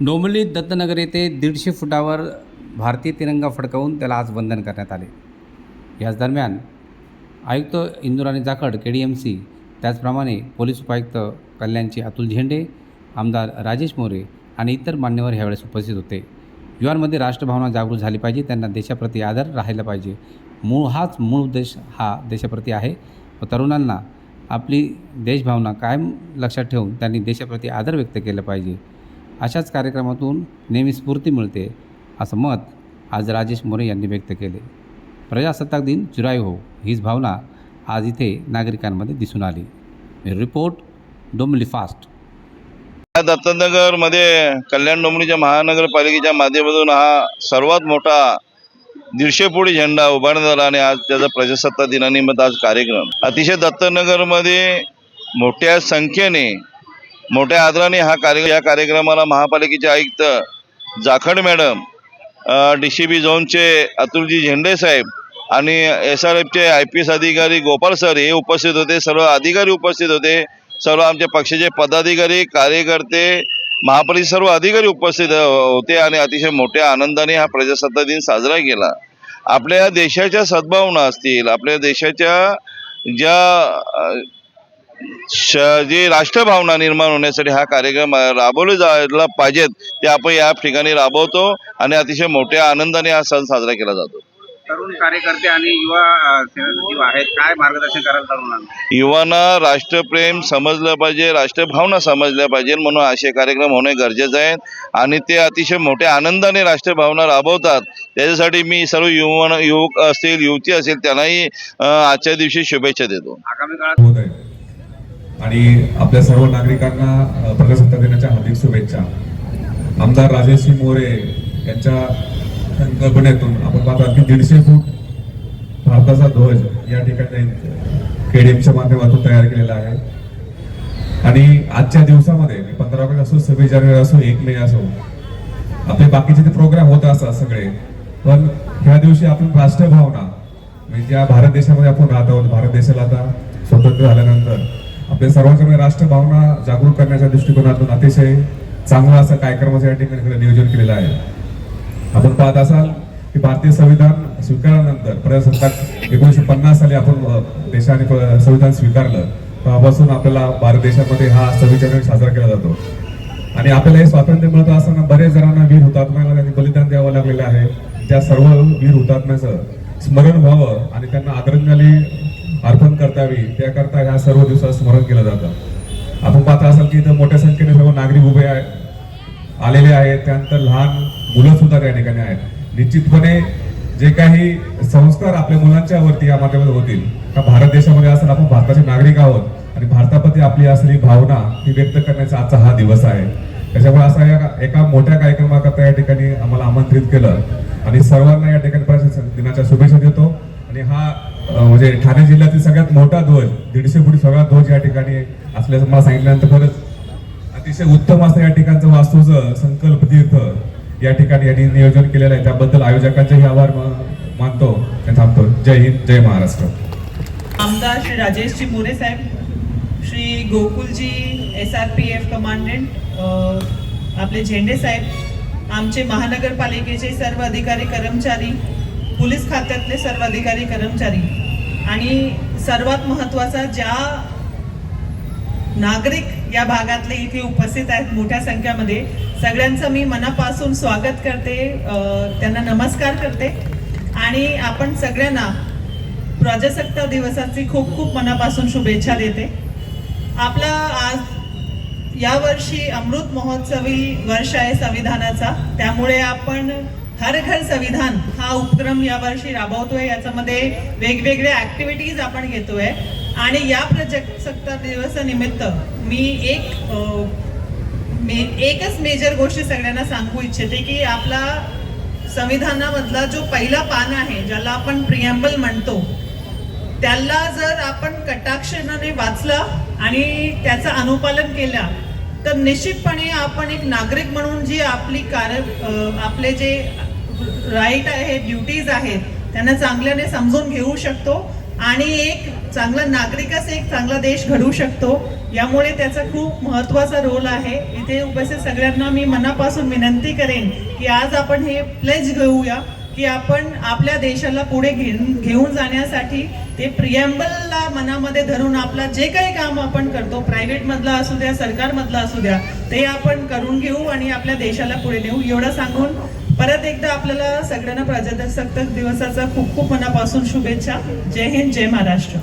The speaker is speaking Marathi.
डोंबिवली दत्तनगर येथे दीडशे फुटावर भारतीय तिरंगा फडकवून त्याला आज वंदन करण्यात आले. याच दरम्यान आयुक्त Induraani Jakhad K D M C त्याचप्रमाणे पोलीस उपायुक्त कल्याणचे अतुल झेंडे आमदार राजेश मोरे आणि इतर मान्यवर ह्यावेळेस उपस्थित होते. युवांमध्ये राष्ट्रभावना जागृत झाली पाहिजे त्यांना देशाप्रती आदर राहिला पाहिजे. मूळ हाच मूळ उद्देश हा देशाप्रती आहे व तरुणांना आपली देशभावना कायम लक्षात ठेवून त्यांनी देशाप्रती आदर व्यक्त केला पाहिजे. अशाच कार्यक्रमातून नेहमी स्फूर्ती मिळते असं मत आज राजेश मोरे यांनी व्यक्त केले. प्रजासत्ताक दिन जुराई हो हीच भावना आज इथे नागरिकांमध्ये दिसून आली. Report Dombivli fast. दत्तनगरमध्ये कल्याण डोंबिवलीच्या महानगरपालिकेच्या माध्यमातून हा सर्वात मोठा दीडशे फुटी झेंडा उभारण्यात आला आणि आज त्याचा प्रजासत्ताक दिनानिमित्त आज कार्यक्रम. अतिशय दत्तनगरमध्ये मोठ्या संख्येने मोठ्या आदराने हा कार्य या कार्यक्रमाला महापालिकेचे आयुक्त Jakhad madam D C B झोनचे अतुलजी झेंडे साहेब आणि एस आर एफचे आय पी एस अधिकारी गोपाल सर हे उपस्थित होते. सर्व अधिकारी उपस्थित होते. सर्व आमच्या पक्षाचे पदाधिकारी कार्यकर्ते महापालिक सर्व अधिकारी उपस्थित हो- होते आणि अतिशय मोठ्या आनंदाने हा प्रजासत्ताक दिन साजरा केला. आपल्या देशाच्या सद्भावना असतील आपल्या देशाच्या ज्या श- जी राष्ट्रभावना निर्माण होण्यासाठी हा कार्यक्रम राबवले जायला पाहिजेत ते आपण या ठिकाणी राबवतो आणि अतिशय मोठ्या आनंदाने हा सण साजरा केला जातो. तरुण कार्यकर्ते आणि युवा अ, सेवासजीव आहेत काय मार्गदर्शन कराल तरुणांना युवांना राष्ट्रप्रेम समजलं पाहिजे राष्ट्रभावना समजल्या पाहिजे म्हणून असे कार्यक्रम होणे गरजेचे आहेत आणि ते अतिशय मोठ्या आनंदाने राष्ट्रभावना राबवतात. त्याच्यासाठी मी सर्व युवन युवक असतील युवती असेल त्यांनाही आजच्या दिवशी शुभेच्छा देतो. आगामी काळात आहे आणि आपल्या सर्व नागरिकांना अ, प्रजासत्ताक दिनाच्या हार्दिक शुभेच्छा. आमदार राजेशसिंह मोरे यांच्या संकल्पनेतून आपण पाहतो की दीडशे फूट भारताचा ध्वज या ठिकाणी केडीएमच्या माध्यमातून तयार केलेला आहे. आणि आजच्या दिवसामध्ये पंधरा ऑगस्ट असो सव्वीस जानेवारी असो एक मे असो आपले बाकीचे ते प्रोग्राम होत असतात सगळे पण ह्या दिवशी आपण राष्ट्रभावना म्हणजे ज्या भारत देशामध्ये आपण राहत आहोत भारत देशाला आता स्वतंत्र झाल्यानंतर आपल्या सर्वांच्या राष्ट्रभावना जागरूक करण्याच्या दृष्टिकोनातून अतिशय चांगला असा कार्यक्रमाचं या ठिकाणी नियोजन केलेलं आहे. आपण पाहत असाल की भारतीय संविधान स्वीकारल्यानंतर प्रजासत्ताक एकोणीशे पन्नास साली आपण देशाने संविधान स्वीकारलं तेव्हापासून आपल्याला भारत देशामध्ये हा सव्वीस जानेवारी साजरा केला जातो. आणि आपल्याला हे स्वातंत्र्य मिळत असताना बरेच जणांना वीर हुतात्म्याला त्यांनी बलिदान द्यावं लागलेलं आहे. त्या सर्व वीर हुतात्म्याचं स्मरण व्हावं आणि त्यांना आदरांजली अर्पण करतावी त्याकरता ह्या सर्व दिवसात स्मरण केलं जातं. आपण पाहत असाल की इथं मोठ्या संख्येने सर्व नागरिक उभे आहेत आलेले आहेत. त्यानंतर लहान मुलं सुद्धा त्या ठिकाणी आहेत. निश्चितपणे जे काही संस्कार आपल्या मुलांच्या वरती या माध्यमात होतील का भारत देशामध्ये असेल आपण भारताचे नागरिक आहोत आणि भारताप्रती आपली असलेली भावना ही व्यक्त करण्याचा आजचा हा दिवस आहे. त्याच्यामुळे असा या एका मोठ्या कार्यक्रमाकरता या ठिकाणी आम्हाला आमंत्रित केलं. आणि सर्वांना या ठिकाणी दिनाच्या शुभेच्छा देतो. आणि हा म्हणजे ठाणे जिल्ह्यातील सगळ्यात मोठा ध्वज दीडशे फुटी सगळा ध्वज या ठिकाणी असल्याचं मला सांगितल्यानंतर खरंच अतिशय उत्तम असं या ठिकाणचं वास्तूचं संकल्प तीर्थ या ठिकाणी यांनी नियोजन केलेलं आहे. त्याबद्दल आयोजकांचेही आभार मानतो आणि थांबतो. जय हिंद जय महाराष्ट्र. आमदार श्री राजेशजी मोरे साहेब Shri Gokulji S R P F commandant आपले झेंडे साहेब आमचे महानगरपालिकेचे सर्व अधिकारी कर्मचारी पोलीस खात्यातले सर्व अधिकारी कर्मचारी आणि सर्वात महत्त्वाचा ज्या नागरिक या भागातले इथे उपस्थित आहेत मोठ्या संख्येमध्ये सगळ्यांचं मी मनापासून स्वागत करते त्यांना नमस्कार करते आणि आपण सगळ्यांना प्रजासत्ताक दिवसाची खूप खूप मनापासून शुभेच्छा देते. आपला आज यावर्षी अमृत महोत्सवी वर्ष आहे संविधानाचा त्यामुळे आपण हर घर संविधान हा उपक्रम यावर्षी राबवतोय. याच्यामध्ये वेगवेगळ्या ऍक्टिव्हिटीज आपण घेतोय. आणि या प्रजासत्ताक दिवसानिमित्त मी एक मे एकच मेजर गोष्टी सगळ्यांना सांगू इच्छिते की आपला संविधानामधला जो पहिला पान आहे ज्याला आपण प्रियम्बल म्हणतो त्याला जर आपण कटाक्षणाने वाचलं आणि त्याचं अनुपालन केलं तर निश्चितपणे आपण एक नागरिक म्हणून जी आपली कार्य आपले जे राईट आहे ड्युटीज आहेत त्यांना चांगल्याने समजून घेऊ शकतो आणि एक चांगला नागरिकच एक चांगला देश घडवू शकतो. यामुळे त्याचा खूप महत्त्वाचा रोल आहे. इथे उपस्थित सगळ्यांना मी मनापासून विनंती करेन की आज आपण हे प्लेज घेऊया की आपण आपल्या देशाला पुढे घेऊन घेऊन जाण्यासाठी ते प्रियम्बलला मनामध्ये धरून आपला जे काही काम आपण करतो प्रायव्हेटमधला असू द्या सरकारमधलं असू द्या ते आपण करून घेऊ आणि आपल्या देशाला पुढे नेऊ. एवढं सांगून परत एकदा आपल्याला सगळ्यांना प्रजासत्ताक दिवसाचा खूप खूप मनापासून शुभेच्छा. जय हिंद जय महाराष्ट्र.